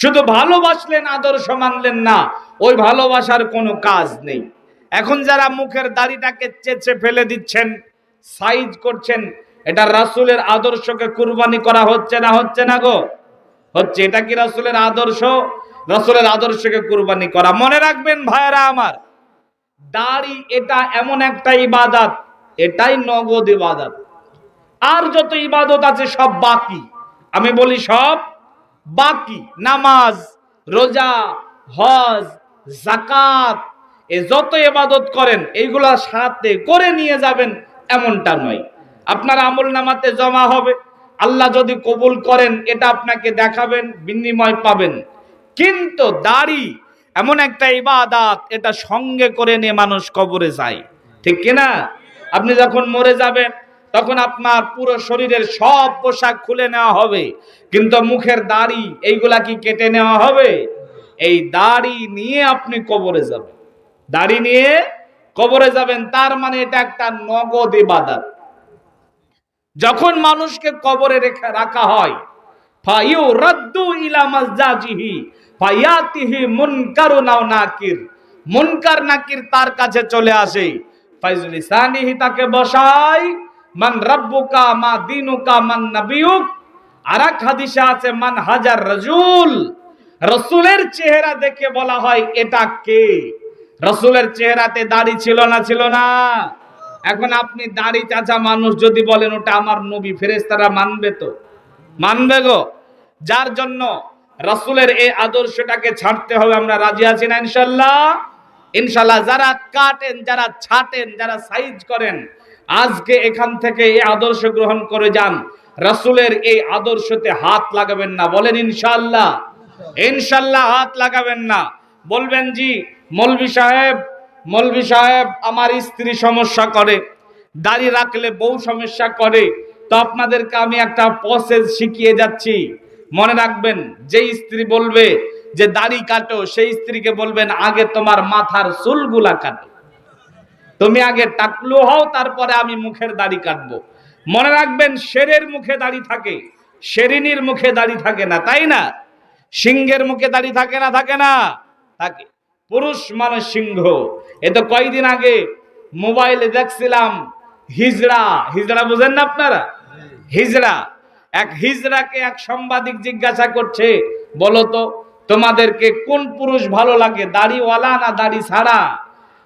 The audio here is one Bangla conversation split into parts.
শুধু ভালোবাসলেন, আদর্শ মানলেন না। ওই ভালোবাসার কোনো কাজ নেই। এখন যারা মুখের দাড়িটাকে চেচে ফেলে দিচ্ছেন, সাইজ করছেন, এটা রাসূলের আদর্শকে কুরবানি করা হচ্ছে না হচ্ছে না গো? হচ্ছে, এটা কি রাসূলের আদর্শ? রাসূলের আদর্শকে কুরবানি করা। মনে রাখবেন ভাইরা আমার, দাড়ি এটা এমন একটা ইবাদত, এটাই নগদ ইবাদত। আর যত ইবাদত আছে সব বাকি। আমি বলি সব বাকি নামাজ, রোজা, হজ জাকাত এ যত ইবাদত করেন, এইগুলা সাথে করে নিয়ে যাবেন এমনটা নয়। আপনার আমল নামাতে জমা হবে। আল্লাহ যদি কবুল করেন, এটা আপনাকে দেখাবেন, বিনিময় পাবেন। কিন্তু দাড়ি এমন একটা ইবাদাত, এটা সঙ্গে করে নিয়ে মানুষ কবরে যায়। ঠিক কিনা? আপনি যখন মরে যাবেন তখন আপনার পুরো শরীরের সব পোশাক খুলে নেওয়া হবে। কিন্তু মুখের দাড়ি, এইগুলা কি কেটে নেওয়া হবে? এই দাড়ি নিয়ে আপনি কবরে যাবেন। দাড়ি নিয়ে কবরে যাবেন, তার মানে এটা একটা নগদ ইবাদত। যখন মানুষকে কবরে রেখে রাখা হয় ফাইউ রাদ্দু ইলা মাসজাজিহি, ফায়াতিহি মুনকারুন আও নাকির। মুনকার নাকির তার কাছে চলে আসে। ফাইজুল ইসানিহি তাকে বসায় মান রাব্বুকা, মা দিনুকা, মান নাবিয়ুক। আর এক হাদিসে আছে, মান হাজার রাজুল। রসুলের চেহারা দেখে বলা হয়, এটা কে? রসুলের চেহারাতে দাড়ি ছিল না ছিল না। এখন আপনি দাড়ি চাচা মানুষ যদি বলেন, ওটা আমার নবী, ফেরেশতারা মানবে তো। মানবে গো। যার জন্য রাসূলের এই আদর্শটাকে ছাড়তে হবে, আমরা রাজি আছি না ইনশাল্লাহ ইনশাল্লাহ যারা কাটেন, যারা ছাটেন, যারা সাইজ করেন আজকে এখান থেকে এই আদর্শ গ্রহণ করে যান। রাসূলের এই আদর্শতে হাত লাগাবেন না। বলেন ইনশাল্লাহ ইনশাল্লাহ হাত লাগাবেন না। বলবেন, জি মলবি সাহেব মলবি সাহেব, আমার স্ত্রী সমস্যা করে। দাড়ি রাখলে বউ সমস্যা করে। তো আপনাদেরকে আমি একটা প্রসেস শিখিয়ে যাচ্ছি। মনে রাখবেন যে স্ত্রী বলবে যে, দাড়ি কাটো, সেই স্ত্রীকে বলবেন, আগে তোমার মাথার চুলগুলা কাটো। তুমি আগে টাকলু হও, তারপরে আমি মুখের দাড়ি কাটবো। মনে রাখবেন, শেরের মুখে দাড়ি থাকে, শেরিনীর মুখে দাড়ি থাকে না, তাই না? সিংহের মুখে দাড়ি থাকে না থাকে না? থাকে। পুরুষ মানুষ সিংহ। এ তো কয়দিন আগে মোবাইলে দেখছিলাম, হিজড়া। হিজড়া বুঝেন না আপনারা? হিজড়া। এক হিজড়াকে এক সাংবাদিক জিজ্ঞাসা করছে, বলো তো, তোমাদেরকে কোন পুরুষ ভালো লাগে, দাড়িওয়ালা না দাড়ি ছাড়া?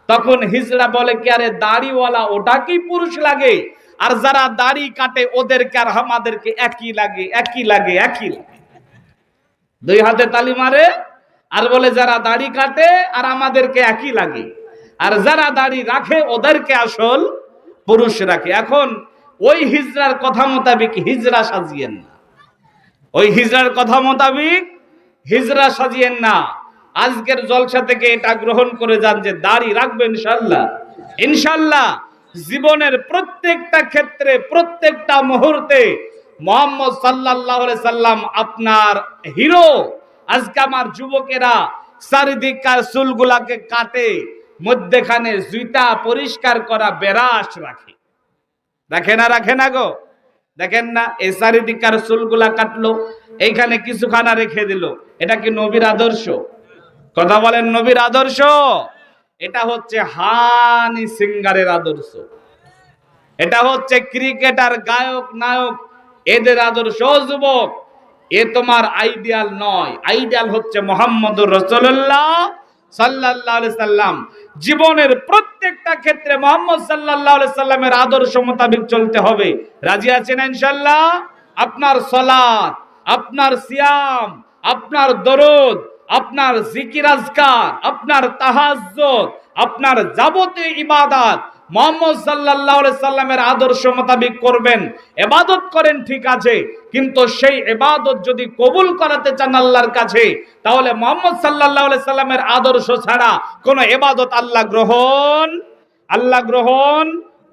তখন হিজড়া বলে কি, আরে দাড়িওয়ালা ওটাকেই পুরুষ লাগে? আর যারা দাড়ি কাটে, ওদেরকে আর আমাদেরকে একই লাগে একই লাগে একই লাগে। দুই হাতে তালি মারে, আর বলে, যারা দাড়ি কাটে, আর আমাদেরকে একই লাগে। আর যারা দাড়ি রাখে, ওদেরকে আসল পুরুষ রাখে। এখন ওই হিজড়ার কথা মোতাবেক হিজড়া সাজিয়েন না। ওই হিজড়ার কথা মোতাবেক হিজড়া সাজিয়েন না। আজকের জলসা থেকে এটা গ্রহণ করে যান যে দাড়ি রাখবেন ইনশাল্লাহ ইনশাল্লাহ জীবনের প্রত্যেকটা ক্ষেত্রে, প্রত্যেকটা মুহূর্তে মোহাম্মদ আলাইহি সাল্লাম আপনার হিরো। আজকে আমার যুবকেরা চারিদিককার চুলগুলাকে কাটে, মধ্যেখানে জুতা পরিষ্কার করা বেরাস রাখে। রাখে না রাখে না গো। দেখেন না, এই চারিদিককার চুলগুলা কাটলো, এইখানে কিছুখানা রেখে দিল। এটা কি নবীর আদর্শ? কথা বলেন নবীর আদর্শ। এটা হচ্ছে হানি সিঙ্গারের আদর্শ। এটা হচ্ছে ক্রিকেটার, গায়ক, নায়ক, এদের আদর্শ। যুবক, এ তোমার আইডিয়াল নয়। আইডিয়াল হচ্ছে মোহাম্মদ রসুল্লাহ আলাইহি সাল্লাম। জীবনের প্রত্যেকটা ক্ষেত্রে মোহাম্মদ আলাইহি সাল্লামের আদর্শ মোতাবেক চলতে হবে। রাজি আছেন ইনশাআল্লাহ? আপনার সালাত আপনার সিয়াম, আপনার দরদ আপনার জিকির আজকার, আপনার তাহাজ্জুদ, আপনার যাবতীয় ইবাদত মোহাম্মদ আলাইহি সাল্লামের আদর্শ মোতাবেক করবেন, এবাদত করেন ঠিক আছে, কিন্তু সেই এবাদত যদি কবুল করাতে চান আল্লাহর কাছে, তাহলে মোহাম্মদ আলাইহি সাল্লামের আদর্শ ছাড়া কোনো এবাদত আল্লাহ গ্রহণ আল্লাহ গ্রহণ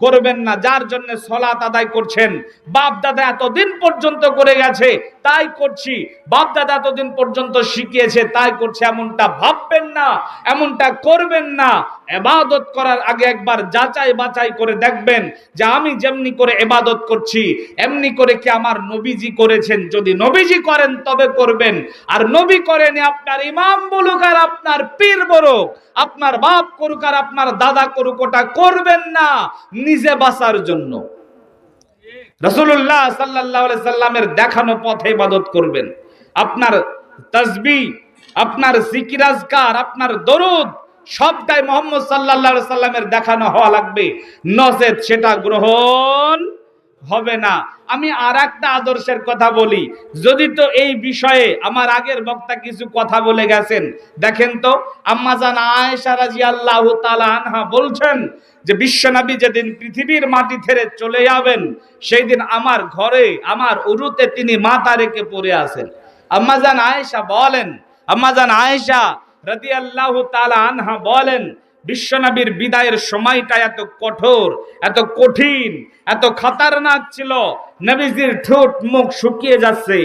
করবেন না। যার জন্য সলাত আদায় করছেন। বাপ দাদা এতদিন পর্যন্ত করে গেছে তাই করছি। বাপ দাদা এতদিন পর্যন্ত শিখিয়েছে, তাই করছে। এমনটা ভাববেন না, এমনটা করবেন না। এবাদত করার আগে একবার যাচাই বাছাই করে দেখবেন যে আমি যেমনি করে এবাদত করছি, এমনি করে কি আমার নবীজি করেছেন। যদি নবীজি করেন, তবে করবেন। আর নবী করেন, আপনার ইমাম বলুক আর আপনার পীর বলুক, আপনার বাপ করুক আর আপনার দাদা করুক, ওটা করবেন না নিজে বাঁচার জন্য। রসুল্লাহ সাল্লাহ সাল্লামের দেখানো পথে ইবাদত করবেন। আপনার তসবি, আপনার জিকিরাজকার আপনার দরুদ সবটাই মোহাম্মদ সাল্লাহ সাল্লামের দেখানো হওয়া লাগবে। নচেত সেটা গ্রহণ হবে না। আমি আর একটা আদর্শের কথা বলি। যদি তো এই বিষয়ে আমার আগের বক্তা কিছু কথা বলে গেছেন, দেখেন তো আম্মাজান আয়েশা রাদিয়াল্লাহু তাআলা আনহা বলছেন যে বিশ্বনবী যেদিন পৃথিবীর মাটি ছেড়ে চলে যাবেন সেই দিন আমার ঘরে, আমার উরুতে তিনি মাথা রেখে পড়ে আছেন। আম্মাজান আয়েশা বলেন আম্মাজান আয়েশা রাদিয়াল্লাহু তাআলা আনহা বলেন বিশ্বনবীর বিদায়ের সময়টা এত কঠোর, এত কঠিন, এত খাতারনাক ছিল। নবীজির ঠোঁট মুখ শুকিয়ে যাচ্ছে।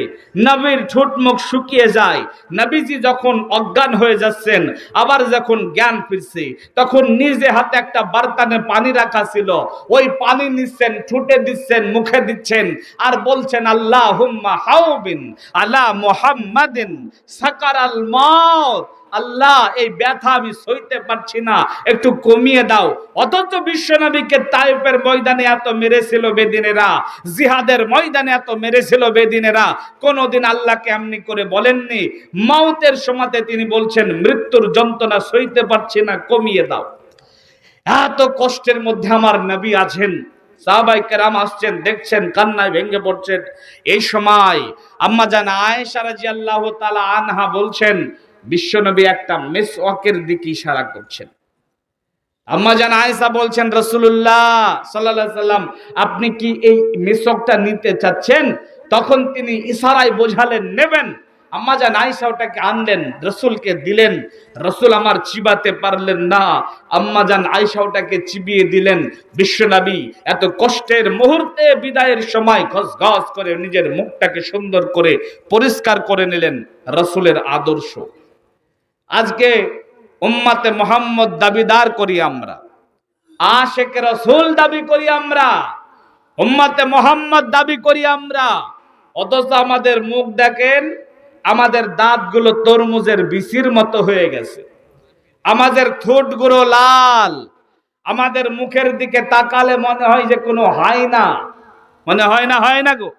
নবীর ঠোঁট মুখ শুকিয়ে যায়। নবীজি যখন অজ্ঞান হয়ে যাচ্ছেন, আবার যখন জ্ঞান ফিরছে, তখন নিজে হাতে একটা বার্তানে পানি রাখা ছিল। ওই পানি নিচ্ছেন, ঠোঁটে দিচ্ছেন, মুখে দিচ্ছেন, আর বলছেন আল্লাহ হুম্মা হাউবিন আলা মুহাম্মাদিন সাকার আল মত আল্লাহ, এই ব্যথা আমি সইতে পারছি না। একটু কমিয়ে দাও। অথচ বিশ্বনবীকে তাইফের ময়দানে এত মেরেছিল বেদিনেরা, জিহাদের ময়দানে এত মেরেছিল বেদিনেরা। কোনোদিন আল্লাহকে এমনি করে বলেননি। মাউতের সময়তে তিনি বলছেন, মৃত্যুর যন্ত্রণা সইতে পারছি না, কমিয়ে দাও। এত কষ্টের মধ্যে আমার নবী আছেন। সাহাবাই কেরাম আসছেন, দেখছেন, কান্নায় ভেঙে পড়ছেন। এই সময় আম্মা জান আয়েশা রাদিয়াল্লাহু তাআলা আনহা বলছেন বিশ্বনবী একটা মেসওয়াকের দিকে ইশারা করছেন। আম্মা জান আয়েশা বলছেন, রাসূলুল্লাহ সাল্লাল্লাহু আলাইহি সাল্লাম আপনি কি এই মেসওয়াকটা নিতে চাচ্ছেন? তখন তিনি ইশারায় বোঝালেন, নেবেন। আম্মা জান আয়েশা ওটাকে আনলেন, রসুলকে দিলেন। রসুল আমার চিবাতে পারলেন না। আম্মা জান আয়েশা ওটাকে চিবিয়ে দিলেন, বিশ্বনবী, এত কষ্টের মুহূর্তে বিদায়ের সময় ঘস করে নিজের মুখটাকে সুন্দর করে পরিষ্কার করে নিলেন। রসুলের আদর্শ। আজকে উম্মাতে মোহাম্মদ দাবিদার করি আমরা। আশেক রসুল দাবি করি আমরা। উম্মাতে মোহাম্মদ দাবি করি আমরা। অথচ আমাদের মুখ দেখেন, আমাদের দাঁতগুলো তরমুজের বিচির মতো হয়ে গেছে। আমাদের ঠোঁটগুলো লাল। আমাদের মুখের দিকে তাকালে মনে হয় যে কোনো হয় না। মনে হয় না হয় না গো।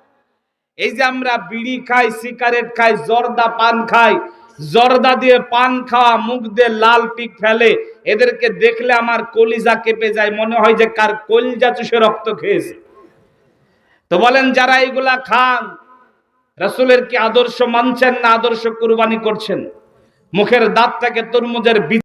এই যে আমরা বিড়ি খাই, সিগারেট খাই, জর্দা পান খাই জর্দা দিয়ে পান খাওয়া, মুখ দিয়ে লাল পিক ফেলে, এদেরকে দেখলে আমার কলিজা কেঁপে যায়, মনে হয় যে কার কলিজা চুষে রক্ত খেয়েছে। তো বলেন, যারা এইগুলা খান, রাসূলের কি আদর্শ মানছেন না আদর্শ কুরবানি করছেন? মুখের দাঁতটাকে তরমুজের